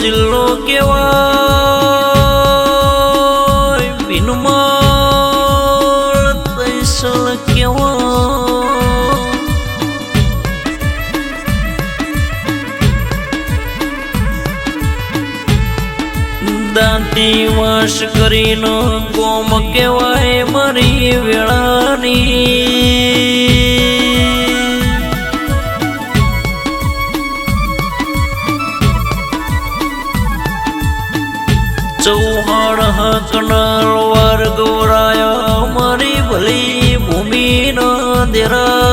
જિલ્લો કેવાય બિનમાળ તૈસલ કેવાય દાંતી વાસ કરીનો કોમ કેવાય મારી વેળાની હકનાલ વાર ગૌરાયા મારી ભલી ભૂમિ ન દેરાયા.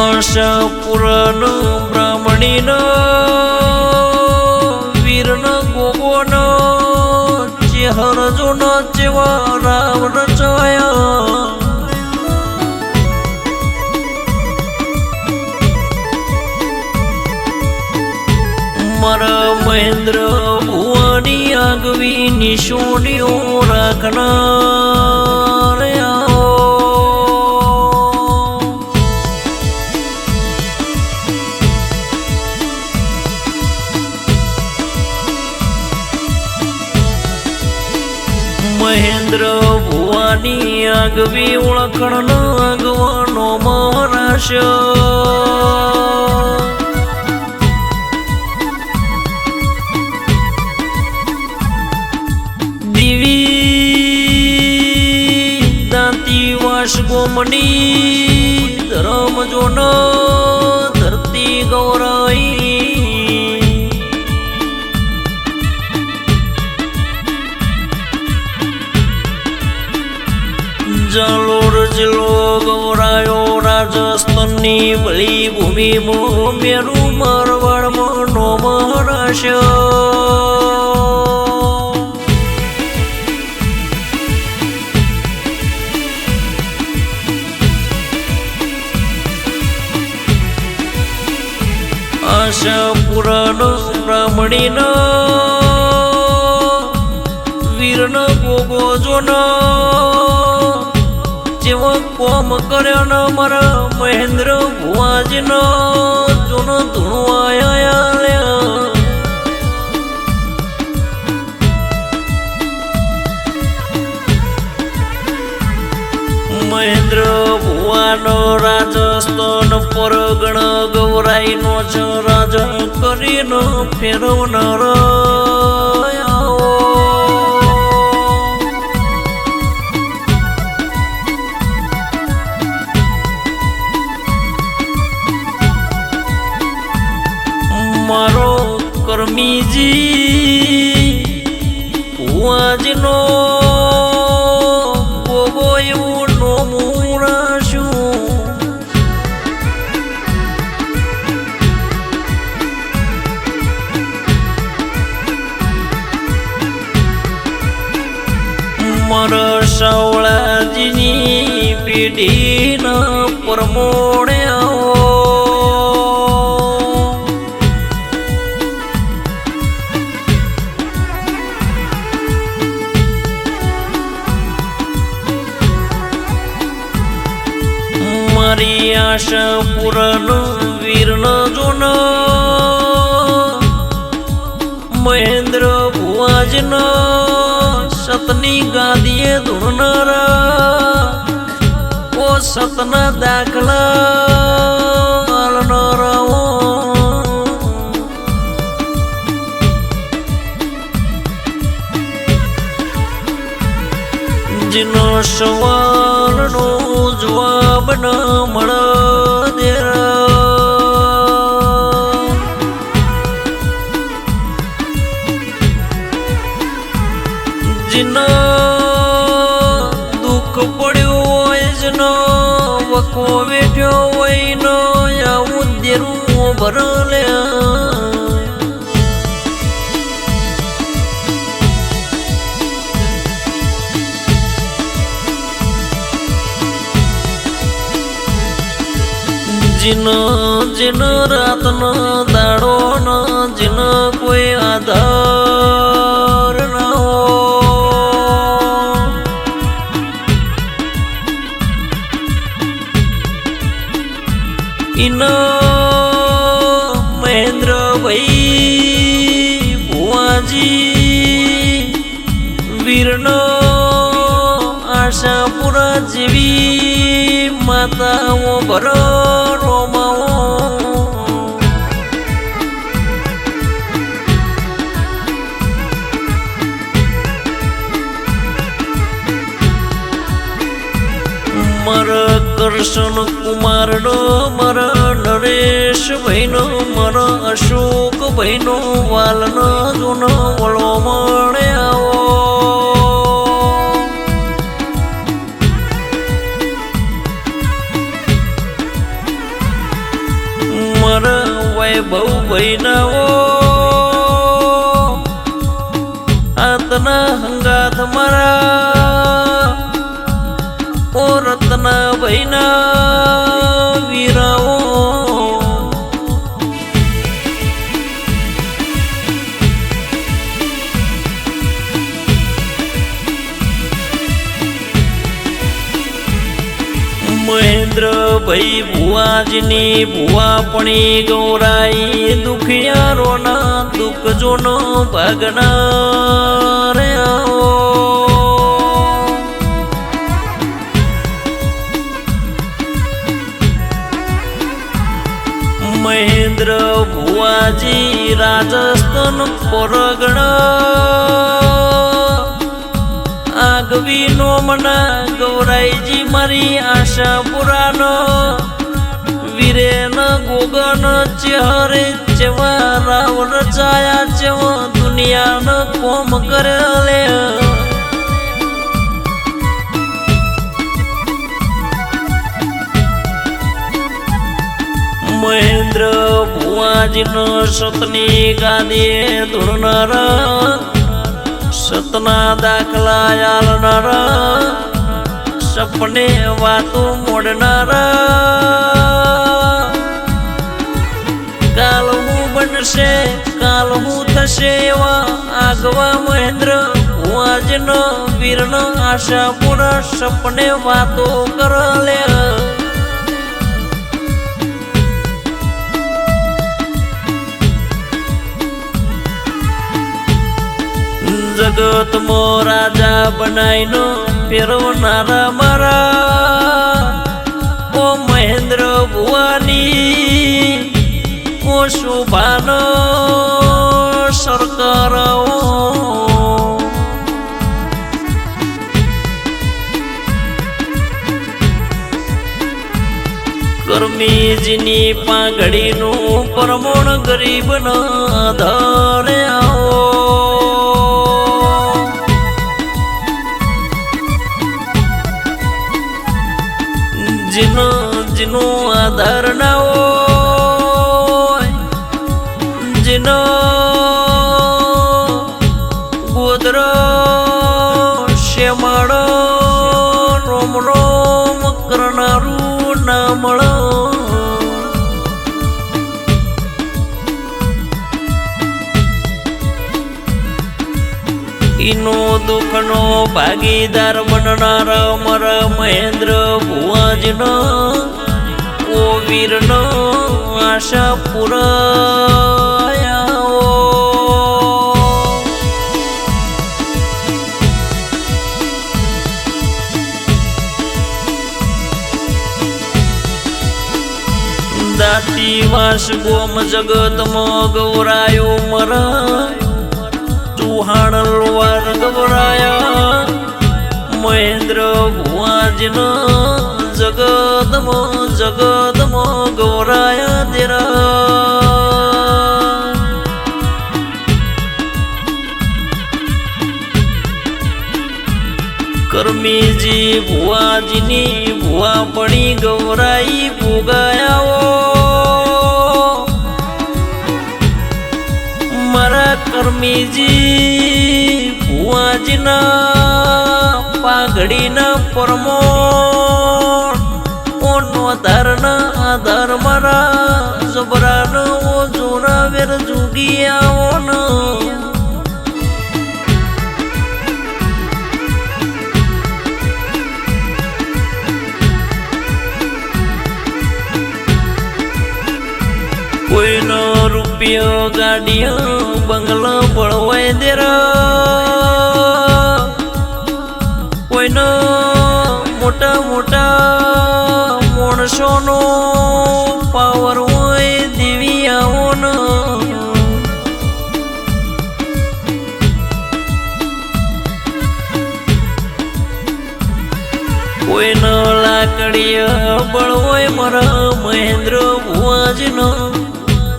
આશાપુરન બ્રાહ્મણીન, વીરન ગોગોન ચેહર જોન ચેવા રામ રચાયા મારા મહેન્દ્ર ભુવાની આગવી નિશોડીઓ રાખનાર મહેન્દ્ર ભુવાની આગવી ઓળખણ આગવાનો મહારાશ દિવી દાંતી વાસ ગોમની રાજસ્થાનની ભલી ભૂમિ મેરું મારવાડમાં નો મહારાશ આશા પુરાણ બ્રાહ્મણીન વીરન ગોગો કોમ કર્યો ન મારા મહેન્દ્ર ભુવાજીનો જોનો ધૂણો આયા મહેન્દ્ર ભુવાનો રાજસ્થાન પરગણ ગૌરાઈનો છે રાજ કરીને ફેરવનાર સાવળાજીની પેઢીના પરમોણે આવો. મારી આશા પૂરણ વીરણ જોન ઓ દાખલ આલનારાઓ જેનો સવાલનો જવાબ ન મળ. વખો વેઠ્યો હોય નો આવું દેરું ભરલ્યા. જીનો જીનો રાતનો દાડો ન જીન કોઈ આધાર જેવી માતાઓ ભરો રોમાઓ મર કરશન કુમારનો મર, નરેશ ભાઈનો મર, અશોક ભાઈનો વાલનો જૂનો વળો મળે વૈભવ ભાઈનાઓ આતના હંગાત મારા ઓ રત્ન ભાઈના વીરાઓ. મહેન્દ્રભાઈ ભુવાજીની ભુવાપણી ગૌરાઈ દુખિયારોના દુઃખ જોનો ભગના રે મહેન્દ્ર ભુવાજી રાજસ્થાન પરગણા. આગવી નો મના ગૌરાઈજી મારી આશા પુરાનો વીરેન ગોગન ચહેરે ચેવા રાવ રચાયા ચેવા દુનિયાનો કોમ કરે લે. મહેન્દ્ર ભુવાજીનો સતની ગાદીએ ધૂળનાર સતના દાખલા યાલનાર સપને વાતો મોડનાર. કાલ હું થશે એવા આગવા મહેન્દ્ર. આજનો વીરનો આશા પૂરા સપને વાતો કર લે. જગતમો રાજા બનાવીનો ફેરવનારા મારા. ઓ મહેન્દ્ર ભુવાની, ઓ શોભાનો સરકાર કરમીજીની પાઘડીનું પરમોણ ગરીબના આધારે આવો. જીનો જીનો આધાર ના ઈનો દુઃખનો ભાગીદાર બનનાર અમર મહેન્દ્ર ભુવાજનો ઓ વીરનો આશા પુરાયાઓ. દાતી વાસ ગોમ જગતમાં ગૌરાયો મરા ચુહાણ લોવાર ભુવાજનો જગતમો જગતમો ગૌરાયા તેરા. કરમીજી ભુવાજીની ભુવા પડી ગૌરાઈ ભોગાયાઓ. મારા કરમીજી ભુવાજીના પાઘડીના પરમો ઓનો ધારના આધાર મારા જબરાનો ઓ જોરા વેર જુગી આવો કોઈનો રૂપિયો ગાડીઓ બંગલો બળવાય દેર. કોઈનો લાકડીય બળ મારા મહેન્દ્ર ભુવાજનો,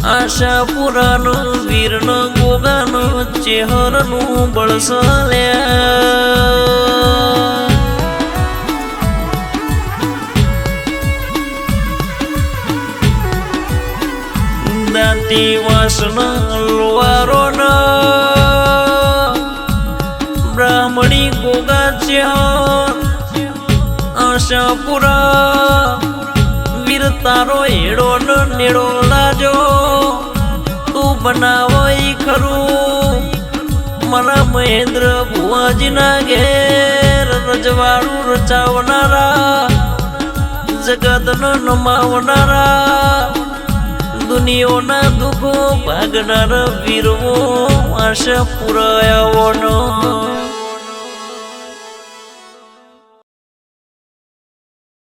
આશાપુરાનો વીરનો ગોગાનો ચેહરનું બળસાલ્યા. દાંતી વાસના બ્રાહ્મણી ગોગા ચેહર આશાપુરા વીર તારો હેડો નેડો લાજો. તું બનાવો ખરું, મારા મહેન્દ્ર ભુવાજીના ઘેર રજવાડું રચાવનારા, જગતનો નમાવનારા, દુનિયાના દુઃખો ભાગનાર વીરવો, આશા પુરાયાઓનો.